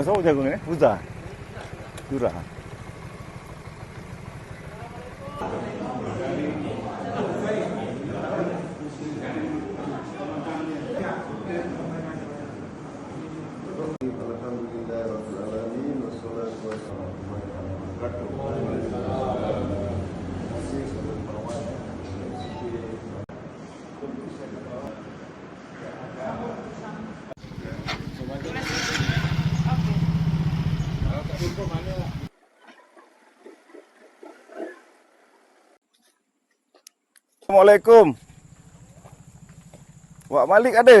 무서우자 그네. 부자. 유라. Assalamualaikum. Wak Malik ada?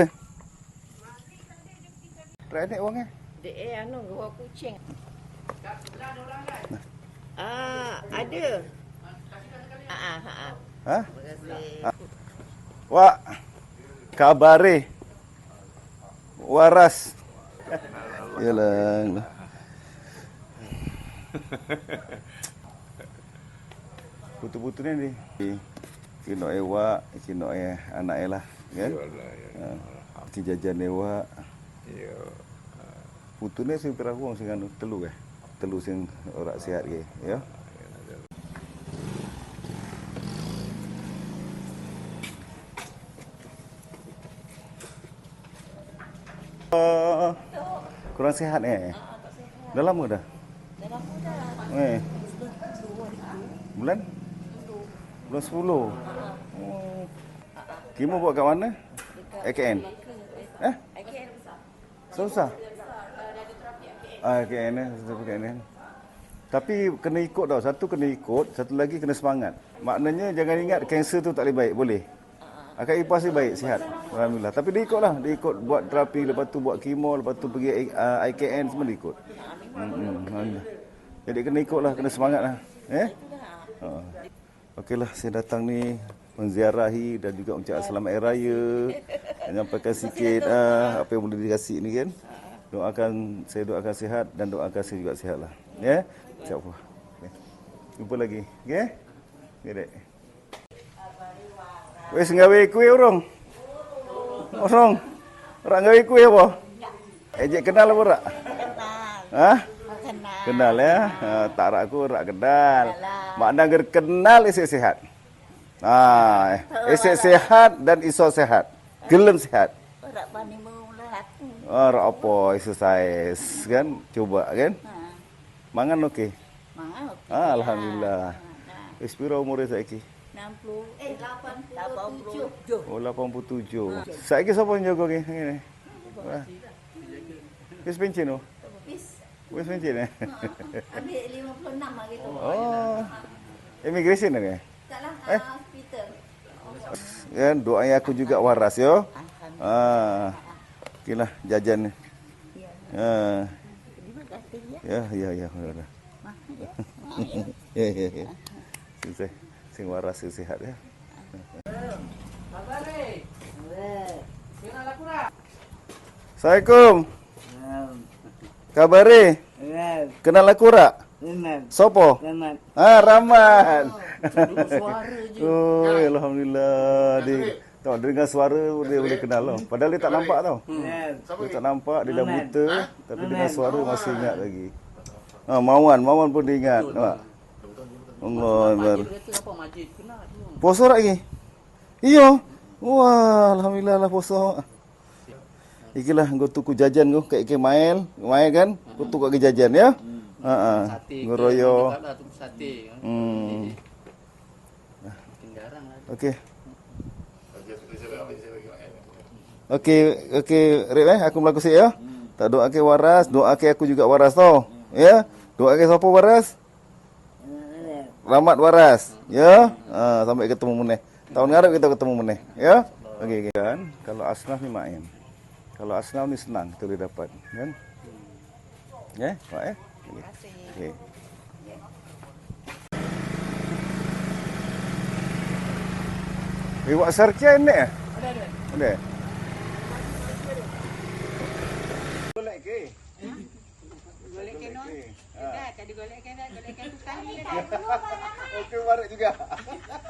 Try ni orang eh. Dia eh anu gua kucing. Ah, ada. Ah ah ah. ah. Ha? Terima kasih. Wak. Kabare. Waras. Yalah. Putu-putu ni ni. Kino ewa, kino eh anak eh lah, kan? Ha. Ki jajan ewa. Ya. Putu ni sing pira wong sing anu telu eh. Telu sing ora sihat ke, ya. Uh, kurang sihat eh. Dah lama dah. Dalam muda. Eh. Bulan? Bulan 10. Oh. Kimo buat kat mana? AKN. Eh? Okey, besar. Susah. Ah, AKN eh, satu AKN. Tapi kena ikut tau. Satu kena ikut, satu lagi kena semangat. Maknanya jangan ingat kanser tu tak boleh baik. Boleh. Akak ipar sih baik, sihat. Alhamdulillah. Tapi dia ikut lah. Dia ikut buat terapi, lepas tu buat kemo, lepas tu pergi uh, IKN, semua dia ikut. Hmm, hmm, Alhamdulillah. Jadi kena ikut lah, kena semangat lah. Eh? Uh. Okeylah, saya datang ni menziarahi dan juga ucap selamat hari raya. Menyampaikan sikit uh, apa yang boleh dikasih ni kan. Doakan, saya doakan sihat dan doakan saya juga sihat lah. Ya? InsyaAllah. Okay. Jumpa lagi. Okay, dek. Weh, senggawe kuih orang. Orang. Orang gawe kuih apa? Ejek kenal apa tak? Kenal. Ha? Kenal. Kenal ya. Ha, tak rak aku rak kenal. Makna ger kenal isik sihat. Ha, isik sihat dan iso sehat. Gelem sehat. Ora bani mula aku. Ah, rak apa exercise kan? Cuba kan? Ha. Mangan okey. Mau. Ah, alhamdulillah. Wis pira umur saiki? 60 eh 87. Oh, 87. Saiki sapa yang jaga ni? Ngene. Wis pencen oh. Wis pencen eh. Ambil 56 hari tu. Oh. Immigration ni. Taklah Eh? hospital. Kan doanya aku juga waras yo. Ah. Okeylah jajan ni. Ah. Terima kasih ya. Ya, ya, ya. ya, ya. ya, ya, ya. Sing, sing waras, sing sihat ya. Assalamualaikum. Kabare? Kenal aku rak? Sopo? Ah, Rahmat. Oh, alhamdulillah. Dia tahu dengar suara dia boleh kenal tau. Padahal dia tak nampak tau. Dia tak nampak, dia dah buta tapi dengar suara masih ingat lagi. Ha, Mawan, Mawan pun dia ingat. Nampak? Allah Akbar. Puasa tak lagi? Iya. Wah, alhamdulillah lah puasa. Ikilah go tuku jajan go kat Ike Mail, Mail kan? Go tuku kat jajan ya. Ha ah. Ke, Ngoroyo. juga lah tu sate. Hmm. Okey. Okey, okey, Rip eh, aku melaku sik ya. Tak doa ke waras, doa ke aku juga waras tau. Ya. Doa ke siapa waras? Rahmat waras. Ya. Ha, sampai ketemu meneh. Tahun ngarep kita ketemu meneh, ya. Okey, okay, kan. Kalau asnaf ni main. Kalau asnaf ni senang kita boleh dapat, kan? Ya, Pak eh. Okey. Okey. Eh, buat sarkian ni eh? Ada, ada. Ada? Golek ke? Golek kenon. Dah tadi golek kenon, golek kenon sekali. Okey, barat juga.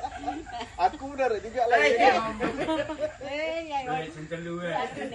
Aku darat juga lah. Eh, ya.